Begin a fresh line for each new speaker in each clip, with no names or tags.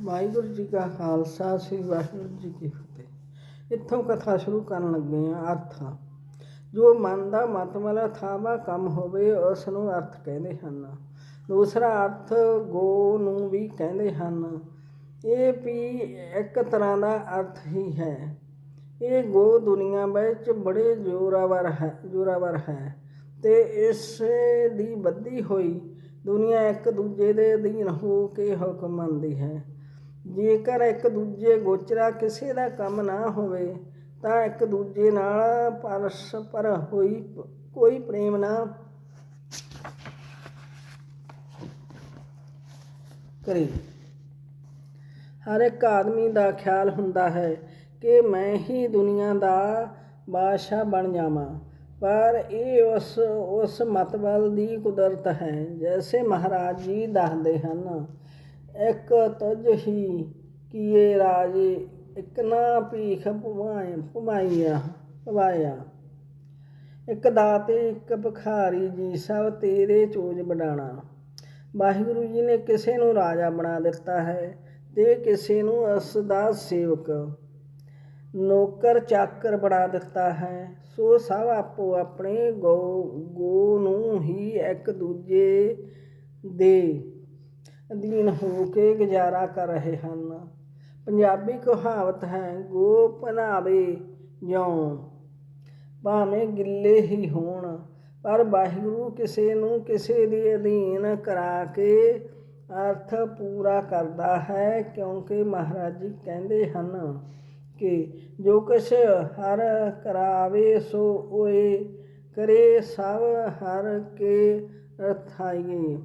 ਵਾਹਿਗੁਰੂ ਜੀ ਕਾ ਖਾਲਸਾ, ਸ੍ਰੀ ਵਾਹਿਗੁਰੂ ਜੀ ਕੀ ਫਤਿਹ। ਇੱਥੋਂ ਕਥਾ ਸ਼ੁਰੂ ਕਰਨ ਲੱਗੇ ਹਾਂ, ਅਰਥ ਜੋ ਮਨ ਦਾ ਮਤ ਵਾਲਾ ਥਾਵਾ ਕੰਮ ਹੋਵੇ, ਉਸ ਨੂੰ ਅਰਥ ਕਹਿੰਦੇ ਹਨ। ਦੂਸਰਾ ਅਰਥ, ਗੋ ਨੂੰ ਵੀ ਕਹਿੰਦੇ ਹਨ। ਇਹ ਵੀ ਇੱਕ ਤਰ੍ਹਾਂ ਦਾ ਅਰਥ ਹੀ ਹੈ। ਇਹ ਗੋ ਦੁਨੀਆ ਵਿੱਚ ਬੜੇ ਜ਼ੋਰਾਵਰ ਹੈ ਜ਼ੋਰਾਵਰ ਹੈ। ਤੇ ਇਸ ਦੀ ਵੱਧੀ ਹੋਈ ਦੁਨੀਆ ਇੱਕ ਦੂਜੇ ਦੇ ਅਧੀਨ ਹੋ ਕੇ ਹੁਕਮ ਮੰਨਦੀ ਹੈ। ਜੇਕਰ ਇੱਕ ਦੂਜੇ ਗੋਚਰਾ ਕਿਸੇ ਦਾ ਕੰਮ ਨਾ ਹੋਵੇ, ਤਾਂ ਇੱਕ ਦੂਜੇ ਨਾਲ ਪਰਸਪਰ ਹੋਈ ਕੋਈ ਪ੍ਰੇਮ ਨਾ ਕਰੇ। ਹਰ ਇੱਕ ਆਦਮੀ ਦਾ ਖਿਆਲ ਹੁੰਦਾ ਹੈ ਕਿ ਮੈਂ ਹੀ ਦੁਨੀਆ ਦਾ ਬਾਦਸ਼ਾਹ ਬਣ ਜਾਵਾਂ। ਪਰ ਇਹ ਉਸ ਉਸ ਮਤਬਲ ਦੀ ਕੁਦਰਤ ਹੈ, ਜੈਸੇ ਮਹਾਰਾਜ ਜੀ ਦੱਸਦੇ ਹਨ, ਇੱਕ ਤੁਝ ਹੀ ਕੀਏ ਰਾਜੇ, ਇੱਕ ਨਾ ਭੀਖ ਭੁਮਾਏ ਭਵਾਈਆ ਭਵਾਇਆ। ਇੱਕ ਦਾਤੇ, ਇੱਕ ਭਿਖਾਰੀ ਜੀ, ਸਭ ਤੇਰੇ ਚੋਜ ਬਡਾਣਾ ਵਾਹਿਗੁਰੂ ਜੀ ਨੇ ਕਿਸੇ ਨੂੰ ਰਾਜਾ ਬਣਾ ਦਿੱਤਾ ਹੈ ਤੇ ਕਿਸੇ ਨੂੰ ਉਸ ਦਾ ਸੇਵਕ। ਨੌਕਰ ਚਾਕਰ ਬਣਾ ਦਿੱਤਾ ਹੈ। ਸੋ ਸਭ ਆਪੋ ਆਪਣੇ ਗੋ ਗੋ ਨੂੰ ਹੀ ਇੱਕ ਦੂਜੇ ਦੇ ਅਧੀਨ ਹੋ ਕੇ ਗੁਜ਼ਾਰਾ ਕਰ ਰਹੇ ਹਨ। ਪੰਜਾਬੀ ਕਹਾਵਤ ਹੈ ਗੋ ਭਨਾਵੇ ਜਿਉਂ, ਭਾਵੇਂ ਗਿੱਲੇ ਹੀ ਹੋਣ, ਪਰ ਵਾਹਿਗੁਰੂ ਕਿਸੇ ਨੂੰ ਕਿਸੇ ਦੇ ਅਧੀਨ ਕਰਾ ਕੇ ਅਰਥ ਪੂਰਾ ਕਰਦਾ ਹੈ, ਕਿਉਂਕਿ ਮਹਾਰਾਜ ਜੀ ਕਹਿੰਦੇ ਹਨ ਕਿ, ਜੋ ਕੁਛ ਹਰ ਕਰਾਵੇ ਸੋ ਓਏ, ਕਰੇ ਸਭ ਹਰ ਕੇ ਰਥਾਈਏ।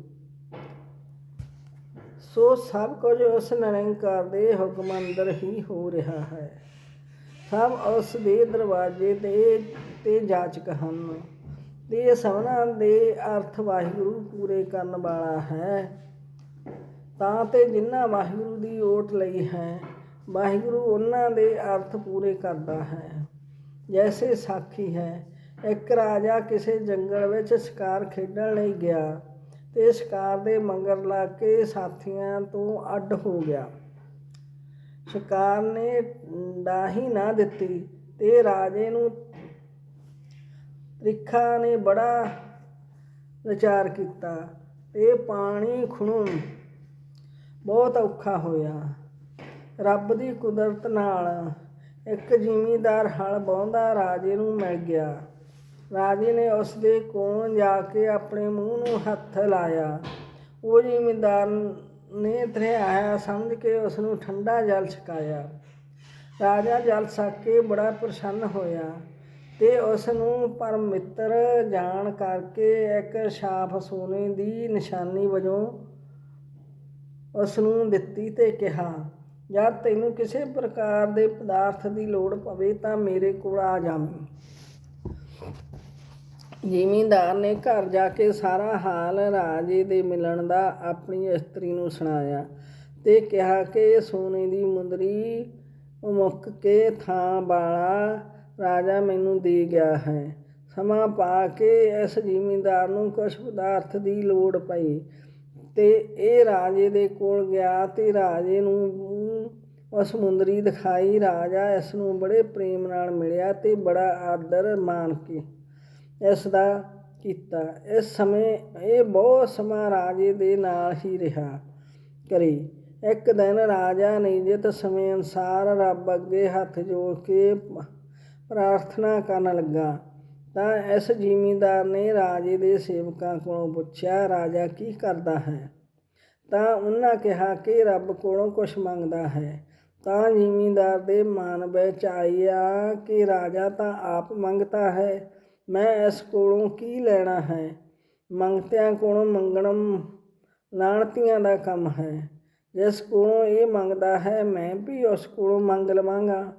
ਸੋ ਸਭ ਕੁਝ ਉਸ ਨਿਰੰਕਾਰ ਦੇ ਹੁਕਮ ਅੰਦਰ ਹੀ ਹੋ ਰਿਹਾ ਹੈ। ਸਭ ਉਸ ਦੇ ਦਰਵਾਜ਼ੇ ਤੇ ਤੇ ਜਾਚਕ ਹਨ। ਤੇ ਸਭਨਾਂ ਦੇ ਅਰਥ ਵਾਹਿਗੁਰੂ ਪੂਰੇ ਕਰਨ ਵਾਲਾ ਹੈ। ਤਾਂ ਤੇ ਜਿਨ੍ਹਾਂ ਵਾਹਿਗੁਰੂ ਦੀ ਓਟ ਲਈ ਹੈ ਵਾਹਿਗੁਰੂ ਉਹਨਾਂ ਦੇ ਅਰਥ ਪੂਰੇ ਕਰਦਾ ਹੈ। ਜੈਸੇ ਸਾਖੀ ਹੈ, ਇੱਕ ਰਾਜਾ ਕਿਸੇ ਜੰਗਲ ਵਿੱਚ ਸ਼ਿਕਾਰ ਖੇਡਣ ਲਈ ਗਿਆ ਤੇ ਸ਼ਿਕਾਰ ਦੇ ਮੰਗਰ ਲਾ ਕੇ ਸਾਥੀਆਂ ਤੋਂ ਅੱਡ ਹੋ ਗਿਆ। ਸ਼ਿਕਾਰ ਨੇ ਡਾਹੀ ਨਾ ਦਿੱਤੀ ਤੇ ਰਾਜੇ ਨੂੰ ਤ੍ਰਿਖਾ ਨੇ ਬੜਾ ਵਿਚਾਰ ਕੀਤਾ ਤੇ ਪਾਣੀ ਖੁਣੋਂ। ਬਹੁਤ ਔਖਾ ਹੋਇਆ। ਰੱਬ ਦੀ ਕੁਦਰਤ ਨਾਲ ਇੱਕ ਜ਼ਿਮੀਂਦਾਰ ਹਲ ਵਾਹੁੰਦਾ ਰਾਜੇ ਨੂੰ ਮਿਲ ਗਿਆ। ਰਾਜੇ ਨੇ ਉਸ ਦੇ ਕੋਲ ਜਾ ਕੇ ਆਪਣੇ ਮੂੰਹ ਨੂੰ ਹੱਥ ਲਾਇਆ। ਉਹ ਜ਼ਿਮੀਂਦਾਰ ਨੇ ਧਰਿਆਇਆ ਸਮਝ ਕੇ ਉਸ ਨੂੰ ਠੰਡਾ ਜਲ ਛਕਾਇਆ। ਰਾਜਾ ਜਲ ਛਕ ਕੇ ਬੜਾ ਪ੍ਰਸੰਨ ਹੋਇਆ ਤੇ ਉਸ ਨੂੰ ਪਰਮ ਜਾਣ ਕਰਕੇ ਇੱਕ ਸਾਫ਼ ਸੋਨੇ ਦੀ ਨਿਸ਼ਾਨੀ ਵਜੋਂ ਉਸ ਨੂੰ ਦਿੱਤੀ ਤੇ ਕਿਹਾ ਜਦ ਤੈਨੂੰ ਕਿਸੇ ਪ੍ਰਕਾਰ ਦੇ ਪਦਾਰਥ ਦੀ ਲੋੜ ਪਵੇ ਤਾਂ ਮੇਰੇ ਕੋਲ ਆ ਜਾਵੀਂ। ਜ਼ਿਮੀਂਦਾਰ ਨੇ ਘਰ ਜਾ ਕੇ ਸਾਰਾ ਹਾਲ ਰਾਜੇ ਦੇ ਮਿਲਣ ਦਾ ਆਪਣੀ ਇਸਤਰੀ ਨੂੰ ਸੁਣਾਇਆ ਤੇ ਕਿਹਾ ਕਿ ਇਹ ਸੋਨੇ ਦੀ ਮੁੰਦਰੀ ਮੁੱਕ ਕੇ ਥਾਂ ਵਾਲਾ ਰਾਜਾ ਮੈਨੂੰ ਦੇ ਗਿਆ ਹੈ। ਸਮਾਂ ਪਾ ਕੇ ਇਸ ਜ਼ਿਮੀਂਦਾਰ ਨੂੰ ਕੁਝ ਪਦਾਰਥ ਦੀ ਲੋੜ ਪਈ। ਤੇ ਇਹ ਰਾਜੇ ਦੇ ਕੋਲ ਗਿਆ ਤੇ ਰਾਜੇ ਨੂੰ ਉਸ ਮੁੰਦਰੀ ਦਿਖਾਈ। ਰਾਜਾ ਇਸ ਨੂੰ ਬੜੇ ਪ੍ਰੇਮ ਨਾਲ ਮਿਲਿਆ ਤੇ ਬੜਾ ਆਦਰ ਮਾਨ ਕੇ, ਇਸ ਦਾ ਕੀਤਾ। ਇਸ ਸਮੇਂ ਇਹ ਬਹੁਤ ਸਮਾਂ ਰਾਜੇ ਦੇ ਨਾਲ ਹੀ ਰਿਹਾ ਕਰੇ। ਇੱਕ ਦਿਨ ਰਾਜਾ ਨੇ ਨਿਯਤ ਸਮੇਂ ਅਨਸਾਰ ਰੱਬ ਅੱਗੇ ਹੱਥ ਜੋੜ ਕੇ ਪ੍ਰਾਰਥਨਾ ਕਰਨ ਲੱਗਾ। ਤਾਂ ਇਸ ਜ਼ਿਮੀਂਦਾਰ ਨੇ ਰਾਜੇ ਦੇ ਸੇਵਕਾਂ ਕੋਲੋਂ ਪੁੱਛਿਆ, ਰਾਜਾ, ਕੀ ਕਰਦਾ ਹੈ? ਤਾਂ ਉਹਨਾਂ ਕਿਹਾ ਕਿ ਰੱਬ ਕੋਲੋਂ ਕੁਝ ਮੰਗਦਾ ਹੈ। ਤਾਂ ਜ਼ਿਮੀਂਦਾਰ ਦੇ ਮਨ ਵਿੱਚ ਆਇਆ ਕਿ ਰਾਜਾ ਤਾਂ ਆਪ ਮੰਗਤਾ ਹੈ, ਮੈਂ ਇਸ ਕੋਲੋਂ ਕੀ ਲੈਣਾ ਹੈ? ਮੰਗਤਿਆਂ ਕੋਲੋਂ ਮੰਗਣਮ ਲਾਣਤੀਆਂ ਦਾ ਕੰਮ ਹੈ। ਜਿਸ ਕੋਲੋਂ ਇਹ ਮੰਗਦਾ ਹੈ, ਮੈਂ ਵੀ ਉਸ ਕੋਲੋਂ ਮੰਗ ਲਵਾਂਗਾ।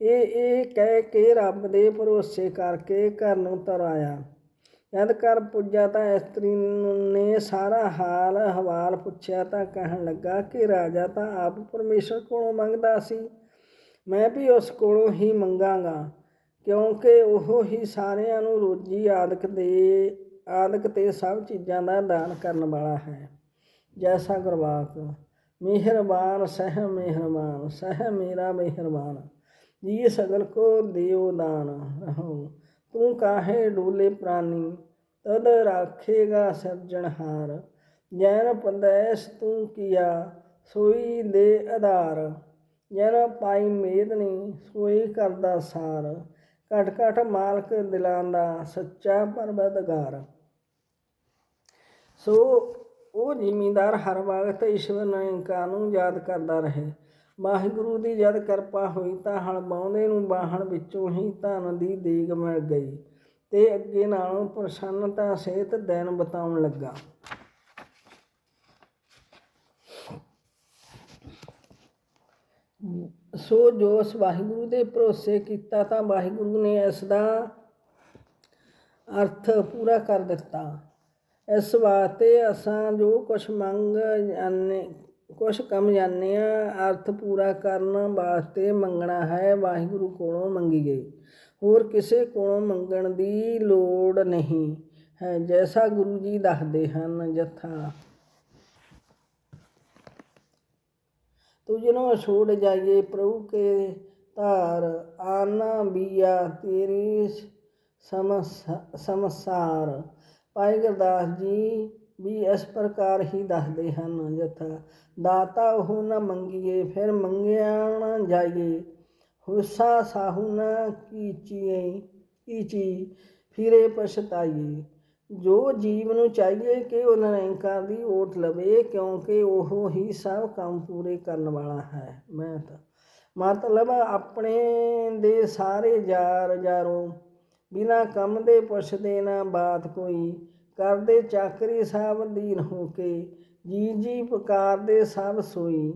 ਇਹ ਇਹ ਕਹਿ ਕੇ ਰੱਬ ਦੇ ਭਰੋਸੇ ਕਰਕੇ ਘਰ ਨੂੰ ਤਰ ਆਇਆ। ਜਦ ਘਰ ਪੁੱਜਾ ਤਾਂ ਇਸਤਰੀ ਨੇ ਸਾਰਾ ਹਾਲ ਹਵਾਲ ਪੁੱਛਿਆ ਤਾਂ ਕਹਿਣ ਲੱਗਾ ਕਿ ਰਾਜਾ ਤਾਂ ਆਪ ਪਰਮੇਸ਼ਰ ਕੋਲੋਂ ਮੰਗਦਾ ਸੀ। ਮੈਂ ਵੀ ਉਸ ਕੋਲੋਂ ਹੀ ਮੰਗਾਂਗਾ, ਕਿਉਂਕਿ ਉਹ ਹੀ ਸਾਰਿਆਂ ਨੂੰ ਰੋਜੀ ਆਦਿਕ ਦੇ, ਆਦਿਕ ਤੇ ਸਭ ਚੀਜ਼ਾਂ ਦਾ ਦਾਨ ਕਰਨ ਵਾਲਾ ਹੈ। ਜੈਸਾ ਗੁਰਵਾਕ ਮਿਹਰਬਾਨ ਸਹਿ ਮਿਹਰਬਾਨ, ਸਹਿ ਮੇਰਾ ਮਿਹਰਬਾਨ। ਜੀ ਸਗਲ ਕੋ ਦਿਓ ਦਾਨ। ਰਹੋ, ਤੂੰ ਕਾਹੇ ਡੋਲੇ ਪ੍ਰਾਨੀ? ਤਦ ਰਾਖੇਗਾ ਸਿਰਜਣਹਾਰ ਜੈਨ ਪੰਦੈਸ ਤੂੰ ਕੀਆ, ਸੋਈ ਦੇ ਆਧਾਰ ਜਨ ਪਾਈ ਮੇਦਨੀ ਸੋਈ ਕਰਦਾ ਸਾਰ। ਘਟ ਘਟ ਮਾਲਕ ਦਿਲਾਂ ਦਾ ਸੱਚਾ ਪਰਵਦਗਾਰ ਸੋ, ਉਹ ਜ਼ਿਮੀਂਦਾਰ ਹਰ ਵਕਤ ਈਸ਼ਵਰ ਨਾਨਕਾ ਨੂੰ ਯਾਦ ਕਰਦਾ ਰਹੇ। ਵਾਹਿਗੁਰੂ ਦੀ ਜਦ ਕਿਰਪਾ ਹੋਈ ਤਾਂ ਹਲ ਬਾਉਂਦੇ ਨੂੰ ਬਾਹਣ ਵਿੱਚੋਂ ਹੀ ਧਨ ਦੀ ਦੇਗ ਮਿਲ ਗਈ ਤੇ ਅੱਗੇ ਨਾਲੋਂ ਪ੍ਰਸੰਨਤਾ ਸਿਹਤ ਦਿਨ ਬਤਾਉਣ ਲੱਗਾ। ਸੋ ਜੋ ਵਾਹਿਗੁਰੂ ਦੇ ਭਰੋਸੇ ਕੀਤਾ ਤਾਂ ਵਾਹਿਗੁਰੂ ਨੇ ਇਸ ਦਾ ਅਰਥ ਪੂਰਾ ਕਰ ਦਿੱਤਾ। ਇਸ ਵਾਸਤੇ ਅਸਾਂ ਜੋ ਕੁਛ ਮੰਗ ਜਾਣੇ ਕੁਛ ਕੰਮ ਜਾਣੇ ਆ ਅਰਥ ਪੂਰਾ ਕਰਨ ਵਾਸਤੇ ਮੰਗਣਾ ਹੈ, ਵਾਹਿਗੁਰੂ ਕੋਲੋਂ ਮੰਗੀਏ ਹੋਰ ਕਿਸੇ ਕੋਲੋਂ ਮੰਗਣ ਦੀ ਲੋੜ ਨਹੀਂ ਹੈ, ਜੈਸਾ ਗੁਰੂ ਜੀ ਦੱਸਦੇ ਹਨ ਜਥਾ। ਤੁਝਨੋ ਛੋੜ ਜਾਈਏ ਪ੍ਰਭੂ ਕੇ ਧਾਰ, ਆਨਾ ਬੀਆ ਤੇਰੀ ਸਮਸਾਰ ਸੰਸਾਰ। ਭਾਈ ਗੁਰਦਾਸ ਜੀ ਵੀ ਇਸ ਪ੍ਰਕਾਰ ਹੀ ਦੱਸਦੇ ਹਨ ਯਥਾ ਦਾਤਾ ਉਹ ਨਾ ਮੰਗੀਏ, ਫਿਰ ਮੰਗਿਆ ਨਾ ਜਾਈਏ। ਹੁਸਾ ਸਾਹੂ ਨਾ ਕੀਚੀਏ, ਕੀਚੀ, ਫਿਰੇ ਪਛਤਾਈਏ। ਜੋ ਜੀਵ ਨੂੰ ਚਾਹੀਏ ਕਿ ਉਹ ਨਿਰੰਕਾਰ ਦੀ ਓਟ ਲਵੇ, ਕਿਉਂਕਿ ਉਹ ਹੀ ਸਭ ਕੰਮ ਪੂਰੇ ਕਰਨ ਵਾਲਾ ਹੈ। ਮੈਂ ਤਾਂ ਮਤਲਬ ਆਪਣੇ ਦੇ ਸਾਰੇ ਯਾਰ ਯਾਰੋ ਬਿਨਾ ਕੰਮ ਦੇ ਪੁੱਛਦੇ ਨਾ ਬਾਤ ਕੋਈ। ਕਰਦੇ ਚਾਕਰੀ ਸਭ ਦੀਨ ਹੋ ਕੇ ਜੀ ਜੀ ਪੁਕਾਰਦੇ ਸਭ ਸੋਈ।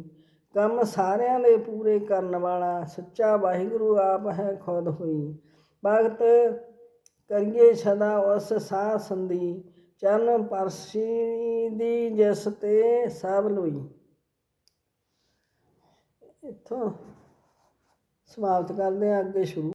ਕੰਮ ਸਾਰਿਆਂ ਦੇ ਪੂਰੇ ਕਰਨ ਵਾਲਾ ਸੱਚਾ ਵਾਹਿਗੁਰੂ ਆਪ ਹੈ ਖੁਦ ਹੋਈ। ਭਗਤ ਕਰੀਏ ਸਦਾ ਉਸ ਸਾਹ ਸੰਦੀ ਚਰਨ ਪਰਸੀ ਦੀ ਜਿਸ ਤੇ ਸਭ ਲੋਈ। ਇੱਥੋਂ ਸਮਾਪਤ ਕਰਦੇ ਹਾਂ, ਅੱਗੇ ਸ਼ੁਰੂ